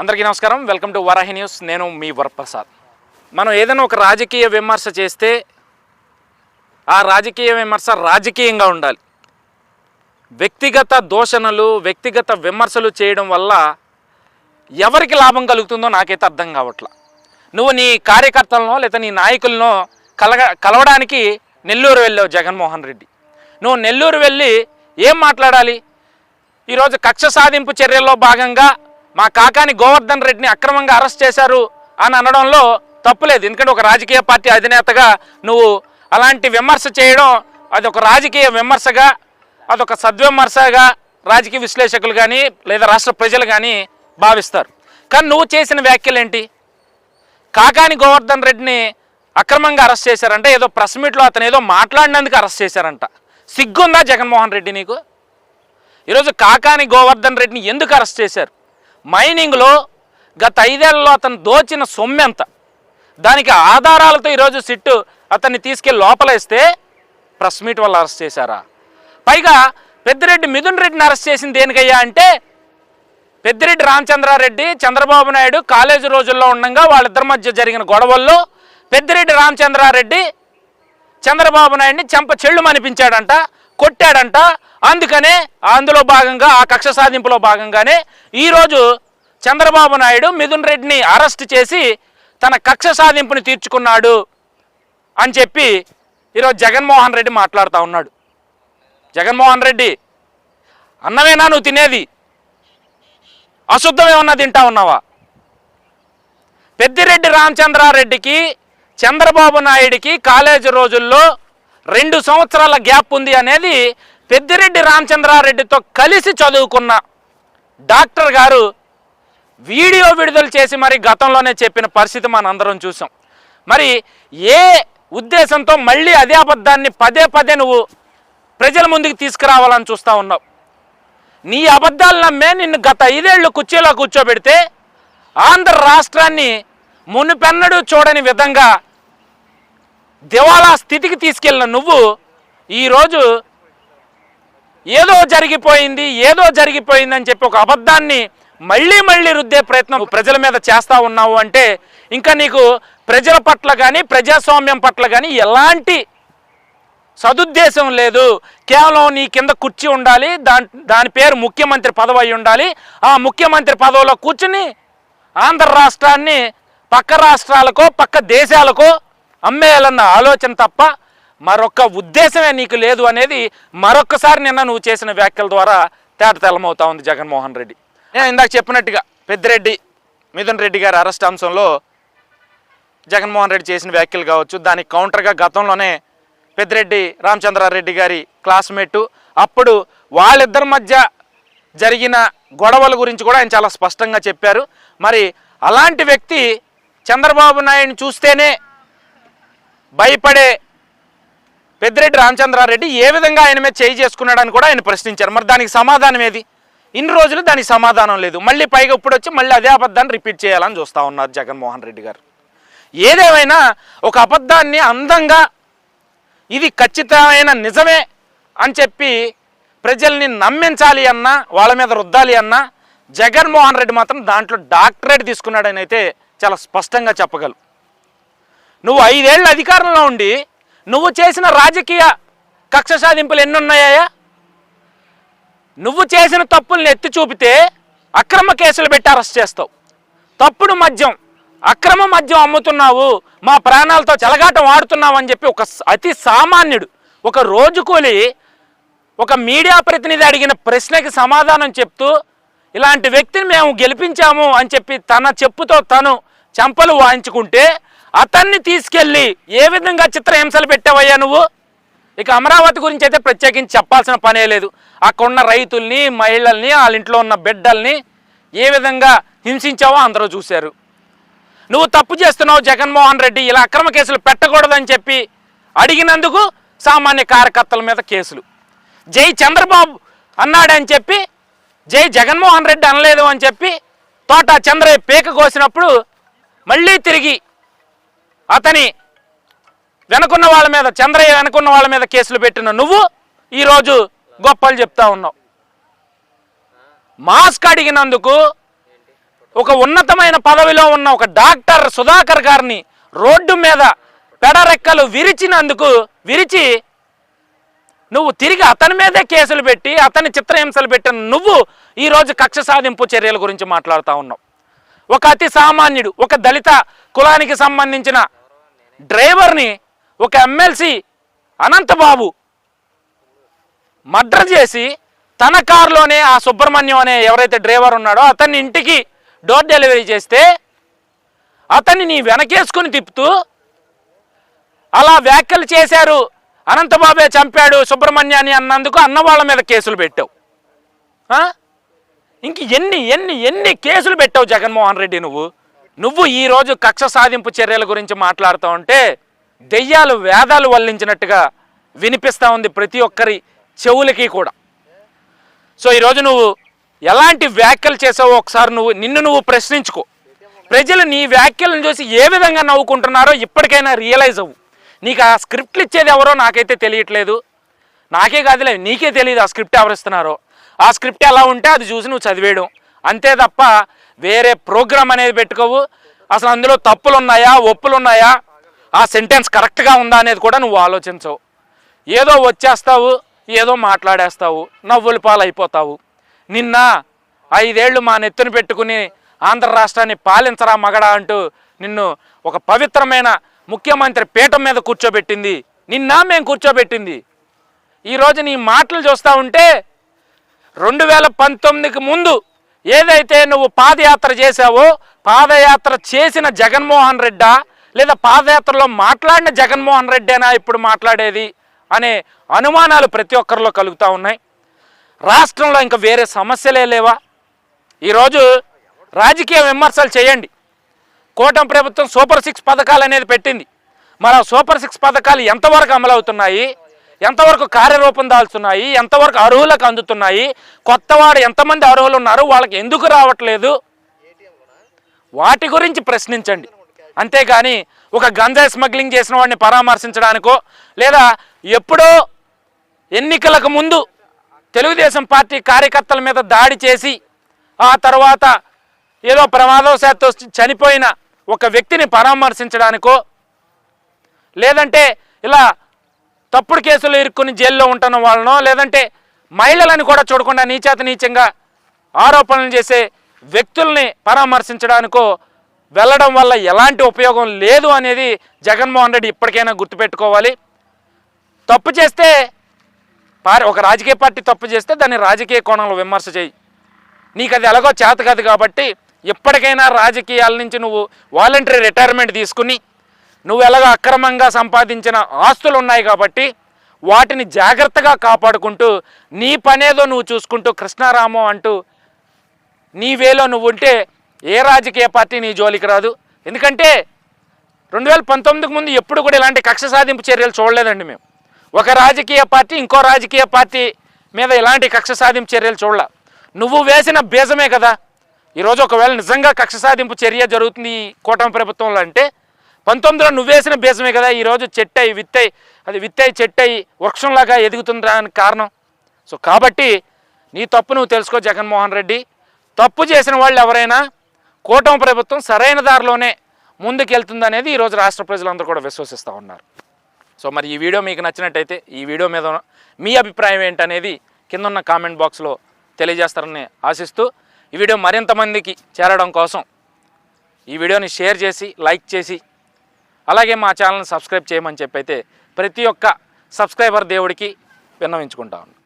అందరికీ నమస్కారం. Welcome to Varahi news. నేను మీ వరప్రసాద్. మనం ఏదైనా ఒక రాజకీయ విమర్శ చేస్తే ఆ రాజకీయ విమర్శ రాజకీయంగా ఉండాలి. వ్యక్తిగత దోషణలు వ్యక్తిగత విమర్శలు చేయడం వల్ల ఎవరికి లాభం కలుగుతుందో నాకైతే అర్థం కావట్లా. నువ్వు నీ కార్యకర్తలను లేదా నీ నాయకులను కలగ కలవడానికి నెల్లూరు వెళ్ళావు జగన్మోహన్ రెడ్డి. నువ్వు నెల్లూరు వెళ్ళి ఏం మాట్లాడాలి? ఈరోజు కక్ష సాధింపు చర్యల్లో భాగంగా మా కాకాని గోవర్ధన్ రెడ్డిని అక్రమంగా అరెస్ట్ చేశారు అని అనడంలో తప్పులేదు ఎందుకంటే ఒక రాజకీయ పార్టీ అధినేతగా నువ్వు అలాంటి విమర్శ చేయడం అది ఒక రాజకీయ విమర్శగా అదొక సద్విమర్శగా రాజకీయ విశ్లేషకులు కానీ లేదా రాష్ట్ర ప్రజలు కానీ భావిస్తారు. కానీ నువ్వు చేసిన వ్యాఖ్యలు ఏంటి కాకాని గోవర్ధన్ రెడ్డిని అక్రమంగా అరెస్ట్ చేశారంట ఏదో ప్రెస్ మీట్లో అతను ఏదో మాట్లాడినందుకు అరెస్ట్ చేశారంట. సిగ్గుందా జగన్మోహన్ రెడ్డి నీకు? ఈరోజు కాకాని గోవర్ధన్ రెడ్డిని ఎందుకు అరెస్ట్ చేశారు? మైనింగ్లో గత ఐదేళ్ళలో అతను దోచిన సొమ్మెంత. దానికి ఆధారాలతో ఈరోజు సిట్టు అతన్ని తీసుకెళ్ళి లోపలేస్తే ప్రెస్ మీట్ వల్ల అరెస్ట్ చేశారా? పైగా పెద్దిరెడ్డి మిథున్ రెడ్డిని అరెస్ట్ చేసింది దేనికయ్యా అంటే పెద్దిరెడ్డి రామచంద్రారెడ్డి చంద్రబాబు నాయుడు కాలేజీ రోజుల్లో ఉండగా వాళ్ళిద్దరి మధ్య జరిగిన గొడవల్లో పెద్దిరెడ్డి రామచంద్రారెడ్డి చంద్రబాబు నాయుడిని చెంప చెళ్ళు అనిపించాడంట కొట్టాడంట అందుకనే అందులో భాగంగా ఆ కక్ష సాధింపులో భాగంగానే ఈరోజు చంద్రబాబు నాయుడు మిథున్ రెడ్డిని అరెస్ట్ చేసి తన కక్ష సాధింపుని తీర్చుకున్నాడు అని చెప్పి ఈరోజు జగన్మోహన్ రెడ్డి మాట్లాడుతూ ఉన్నాడు. జగన్మోహన్ రెడ్డి అన్నమేనా నువ్వు తినేది? అశుద్ధం ఏమన్నా తింటా ఉన్నావా? పెద్దిరెడ్డి రామచంద్రారెడ్డికి చంద్రబాబు నాయుడికి కాలేజీ రోజుల్లో రెండు సంవత్సరాల గ్యాప్ ఉంది అనేది పెద్దిరెడ్డి రామచంద్రారెడ్డితో కలిసి చదువుకున్న డాక్టర్ గారు వీడియో విడుదల చేసి మరి గతంలోనే చెప్పిన పరిస్థితి మనం అందరం చూసాం. మరి ఏ ఉద్దేశంతో మళ్ళీ అదే అబద్ధాన్ని పదే పదే నువ్వు ప్రజల ముందుకు తీసుకురావాలని చూస్తూ ఉన్నావు? నీ అబద్ధాలు నమ్మే నిన్ను గత ఐదేళ్ళు కుర్చీలో కూర్చోబెడితే ఆంధ్ర రాష్ట్రాన్ని మునుపెన్నడు చూడని విధంగా దివాలా స్థితికి తీసుకెళ్ళిన నువ్వు ఈరోజు ఏదో జరిగిపోయింది ఏదో జరిగిపోయింది అని చెప్పి ఒక అబద్ధాన్ని మళ్ళీ మళ్ళీ రుద్దే ప్రయత్నం ప్రజల మీద చేస్తా ఉన్నావు అంటే ఇంకా నీకు ప్రజల పట్ల కానీ ప్రజాస్వామ్యం పట్ల కానీ ఎలాంటి సదుద్దేశం లేదు. కేవలం నీ కింద కుర్చీ ఉండాలి దాని దాని పేరు ముఖ్యమంత్రి పదవి అయి ఉండాలి. ఆ ముఖ్యమంత్రి పదవిలో కూర్చుని ఆంధ్ర రాష్ట్రాన్ని పక్క రాష్ట్రాలకో పక్క దేశాలకో అమ్మేయాలన్న ఆలోచన తప్ప మరొక ఉద్దేశమే నీకు లేదు అనేది మరొక్కసారి నిన్న నువ్వు చేసిన వ్యాఖ్యల ద్వారా తేట తెల్లమవుతా ఉంది జగన్మోహన్ రెడ్డి. నేను ఇందాక చెప్పినట్టుగా పెద్దిరెడ్డి మిథున్ రెడ్డి గారి అరెస్ట్ అంశంలో జగన్మోహన్ రెడ్డి చేసిన వ్యాఖ్యలు కావచ్చు. దానికి కౌంటర్గా గతంలోనే పెద్దిరెడ్డి రామచంద్రారెడ్డి గారి క్లాస్మేటు. అప్పుడు వాళ్ళిద్దరి మధ్య జరిగిన గొడవల గురించి కూడా ఆయన చాలా స్పష్టంగా చెప్పారు. మరి అలాంటి వ్యక్తి చంద్రబాబు నాయుడిని చూస్తేనే భయపడే పెద్దిరెడ్డి రామచంద్రారెడ్డి ఏ విధంగా ఆయన మీద చేయి చేసుకున్నాడని కూడా ఆయన ప్రశ్నించారు. మరి దానికి సమాధానం ఏది? ఇన్ని రోజులు దానికి సమాధానం లేదు. మళ్ళీ పైగా ఇప్పుడు వచ్చి మళ్ళీ అదే అబద్ధాన్ని రిపీట్ చేయాలని చూస్తూ ఉన్నారు జగన్మోహన్ రెడ్డి గారు. ఏదేమైనా ఒక అబద్ధాన్ని అందంగా ఇది ఖచ్చితమైన నిజమే అని చెప్పి ప్రజల్ని నమ్మించాలి అన్నా వాళ్ళ మీద రుద్దాలి అన్నా జగన్మోహన్ రెడ్డి మాత్రం దాంట్లో డాక్టరేట్ తీసుకున్నాడని అయితే చాలా స్పష్టంగా చెప్పగలరు నువ్వు ఐదేళ్ళ అధికారంలో ఉండి నువ్వు చేసిన రాజకీయ కక్ష సాధింపులు ఎన్ని ఉన్నాయా నువ్వు చేసిన తప్పుల్ని ఎత్తి చూపితే అక్రమ కేసులు పెట్టి అరెస్ట్ చేస్తావు. తప్పుడు మద్యం అక్రమ మద్యం అమ్ముతున్నావు మా ప్రాణాలతో చెలగాటం ఆడుతున్నావు అని చెప్పి ఒక అతి సామాన్యుడు ఒక రోజు కూలి ఒక మీడియా ప్రతినిధి అడిగిన ప్రశ్నకి సమాధానం చెప్తూ ఇలాంటి వ్యక్తిని మేము గెలిపించాము అని చెప్పి తన చెప్పుతో తను చెంపలు వాయించుకుంటే అతన్ని తీసుకెళ్ళి ఏ విధంగా చిత్రహింసలు పెట్టావయ్యా నువ్వు? ఇక అమరావతి గురించి అయితే ప్రత్యేకించి చెప్పాల్సిన పనే లేదు. అక్కడ ఉన్న రైతుల్ని మహిళల్ని వాళ్ళ ఇంట్లో ఉన్న బిడ్డల్ని ఏ విధంగా హింసించావో అందరూ చూశారు. నువ్వు తప్పు చేస్తున్నావు జగన్మోహన్ రెడ్డి ఇలా అక్రమ కేసులు పెట్టకూడదని చెప్పి అడిగినందుకు సామాన్య కార్యకర్తల మీద కేసులు. జై చంద్రబాబు అన్నాడని చెప్పి జై జగన్మోహన్ రెడ్డి అనలేదు అని చెప్పి తోట చంద్రయ్య పీక కోసినప్పుడు మళ్ళీ తిరిగి అతని వెనుకున్న వాళ్ళ మీద చంద్రయ్య వెనుకున్న వాళ్ళ మీద కేసులు పెట్టిన నువ్వు ఈరోజు గొప్పలు చెప్తా ఉన్నావు. మాస్క్ అడిగినందుకు ఒక ఉన్నతమైన పదవిలో ఉన్న ఒక డాక్టర్ సుధాకర్ గారిని రోడ్డు మీద పెడరెక్కలు విరిచినందుకు విరిచి నువ్వు తిరిగి అతని మీదే కేసులు పెట్టి అతని చిత్రహింసలు పెట్టిన నువ్వు ఈరోజు కక్ష సాధింపు చర్యల గురించి మాట్లాడుతూ ఉన్నావు. ఒక అతి సామాన్యుడు ఒక దళిత కులానికి సంబంధించిన డ్రైవర్ని ఒక ఎమ్మెల్సీ అనంతబాబు మర్డర్ చేసి తన కారులోనే ఆ సుబ్రహ్మణ్యం అనే ఎవరైతే డ్రైవర్ ఉన్నాడో అతన్ని ఇంటికి డోర్ డెలివరీ చేస్తే అతన్ని నీ వెనకేసుకుని తిప్పుతూ అలా వ్యాఖ్యలు చేశారు. అనంతబాబే చంపాడు సుబ్రహ్మణ్యాన్ని అన్నందుకు అన్నవాళ్ళ మీద కేసులు పెట్టావు. ఇంక ఎన్ని ఎన్ని ఎన్ని కేసులు పెట్టావు జగన్మోహన్ రెడ్డి నువ్వు? నువ్వు ఈరోజు కక్ష సాధింపు చర్యల గురించి మాట్లాడుతూ ఉంటే దెయ్యాలు వేదాలు వల్లించినట్టుగా వినిపిస్తూ ఉంది ప్రతి ఒక్కరి చెవులకి కూడా. సో ఈరోజు నువ్వు ఎలాంటి వ్యాఖ్యలు చేసావో ఒకసారి నువ్వు నిన్ను నువ్వు ప్రశ్నించుకో. ప్రజలు నీ వ్యాఖ్యలను చూసి ఏ విధంగా నవ్వుకుంటున్నారో ఇప్పటికైనా రియలైజ్ అవ్వు. నీకు ఆ స్క్రిప్ట్లు ఇచ్చేది ఎవరో నాకైతే తెలియట్లేదు. నాకే కాదులే నీకే తెలియదు ఆ స్క్రిప్ట్ ఎవరు ఇస్తున్నారో. ఆ స్క్రిప్ట్ ఎలా ఉంటే అది చూసి నువ్వు చదివేయడం. అంతే తప్ప వేరే ప్రోగ్రామ్ అనేది పెట్టుకోవు. అసలు అందులో తప్పులు ఉన్నాయా ఒప్పులు ఉన్నాయా ఆ సెంటెన్స్ కరెక్ట్గా ఉందా అనేది కూడా నువ్వు ఆలోచించవు. ఏదో వచ్చేస్తావు ఏదో మాట్లాడేస్తావు నవ్వుల పాలైపోతావు. నిన్న ఐదేళ్ళు మా నెత్తున పెట్టుకుని ఆంధ్ర రాష్ట్రాన్ని పాలించరా మగడా అంటూ నిన్ను ఒక పవిత్రమైన ముఖ్యమంత్రి పీఠం మీద కూర్చోబెట్టింది. నిన్న మేము కూర్చోబెట్టింది. ఈరోజు నీ మాటలు చూస్తూ ఉంటే రెండు వేల పంతొమ్మిదికి ముందు ఏదైతే నువ్వు పాదయాత్ర చేశావో పాదయాత్ర చేసిన జగన్మోహన్ రెడ్డా లేదా పాదయాత్రలో మాట్లాడిన జగన్మోహన్ రెడ్డేనా ఇప్పుడు మాట్లాడేది అనే అనుమానాలు ప్రతి ఒక్కరిలో కలుగుతూ ఉన్నాయి. రాష్ట్రంలో ఇంకా వేరే సమస్యలే లేవా? ఈరోజు రాజకీయ విమర్శలు చేయండి. కూటమి ప్రభుత్వం సూపర్ సిక్స్ పథకాలు అనేది పెట్టింది. మరి ఆ సూపర్ సిక్స్ పథకాలు ఎంతవరకు అమలవుతున్నాయి? ఎంతవరకు కార్యరూపం దాల్చున్నాయి ఎంతవరకు అర్హులకు అందుతున్నాయి కొత్తవాడు ఎంతమంది అర్హులు ఉన్నారు వాళ్ళకి ఎందుకు రావట్లేదు? వాటి గురించి ప్రశ్నించండి. అంతేగాని ఒక గంజాయి స్మగ్లింగ్ చేసిన వాడిని పరామర్శించడానికో లేదా ఎప్పుడో ఎన్నికలకు ముందు తెలుగుదేశం పార్టీ కార్యకర్తల మీద దాడి చేసి ఆ తర్వాత ఏదో ప్రమాదవశాత్తు చనిపోయిన ఒక వ్యక్తిని పరామర్శించడానికో లేదంటే ఇలా తప్పుడు కేసులు ఇరుక్కుని జైల్లో ఉంటున్న వాళ్ళనో లేదంటే మహిళలను కూడా చూడకుండా నీచేత నీచంగా ఆరోపణలు చేసే వ్యక్తుల్ని పరామర్శించడానికో వెళ్ళడం వల్ల ఎలాంటి ఉపయోగం లేదు అనేది జగన్మోహన్ రెడ్డి ఇప్పటికైనా గుర్తుపెట్టుకోవాలి. తప్పు చేస్తే పారి ఒక రాజకీయ పార్టీ తప్పు చేస్తే దాన్ని రాజకీయ కోణంలో విమర్శ చేయి. నీకు అది ఎలాగో చేత కాదు కాబట్టి ఎప్పటికైనా రాజకీయాల నుంచి నువ్వు వాలంటరీ రిటైర్మెంట్ తీసుకుని నువ్వు ఎలాగో అక్రమంగా సంపాదించిన ఆస్తులు ఉన్నాయి కాబట్టి వాటిని జాగ్రత్తగా కాపాడుకుంటూ నీ పనేదో నువ్వు చూసుకుంటూ కృష్ణారామం అంటూ నీ వేలో నువ్వు ఉంటే ఏ రాజకీయ పార్టీ నీ జోలికి రాదు. ఎందుకంటే రెండు వేల పంతొమ్మిదికి ముందు ఎప్పుడు కూడా ఇలాంటి కక్ష సాధింపు చర్యలు చూడలేదండి మేము. ఒక రాజకీయ పార్టీ ఇంకో రాజకీయ పార్టీ మీద ఇలాంటి కక్ష సాధింపు చర్యలు చూడాల. నువ్వు వేసిన బీజమే కదా. ఈరోజు ఒకవేళ నిజంగా కక్ష సాధింపు చర్య జరుగుతుంది ఈ కూటమి ప్రభుత్వంలో అంటే పంతొమ్మిదిలో నువ్వేసిన బీజమే కదా ఈరోజు చెట్టై విత్తై అది విత్తై చెట్టై వృక్షంలాగా ఎదుగుతుందానికి కారణం? సో కాబట్టి నీ తప్పు నువ్వు తెలుసుకో జగన్మోహన్ రెడ్డి. తప్పు చేసిన వాళ్ళు ఎవరైనా కూటమి ప్రభుత్వం సరైన దారిలోనే ముందుకెళ్తుందనేది ఈరోజు రాష్ట్ర ప్రజలందరూ కూడా విశ్వసిస్తూ ఉన్నారు. సో మరి ఈ వీడియో మీకు నచ్చినట్టయితే ఈ వీడియో మీద మీ అభిప్రాయం ఏంటనేది కింద ఉన్న కామెంట్ బాక్స్లో తెలియజేస్తారని ఆశిస్తూ ఈ వీడియో మరింత మందికి చేరడం కోసం ఈ వీడియోని షేర్ చేసి లైక్ చేసి అలాగే మా ఛానల్ని సబ్స్క్రైబ్ చేయమని చెప్పైతే ప్రతి ఒక్క సబ్స్క్రైబర్ దేవుడికి విన్నవించుకుంటా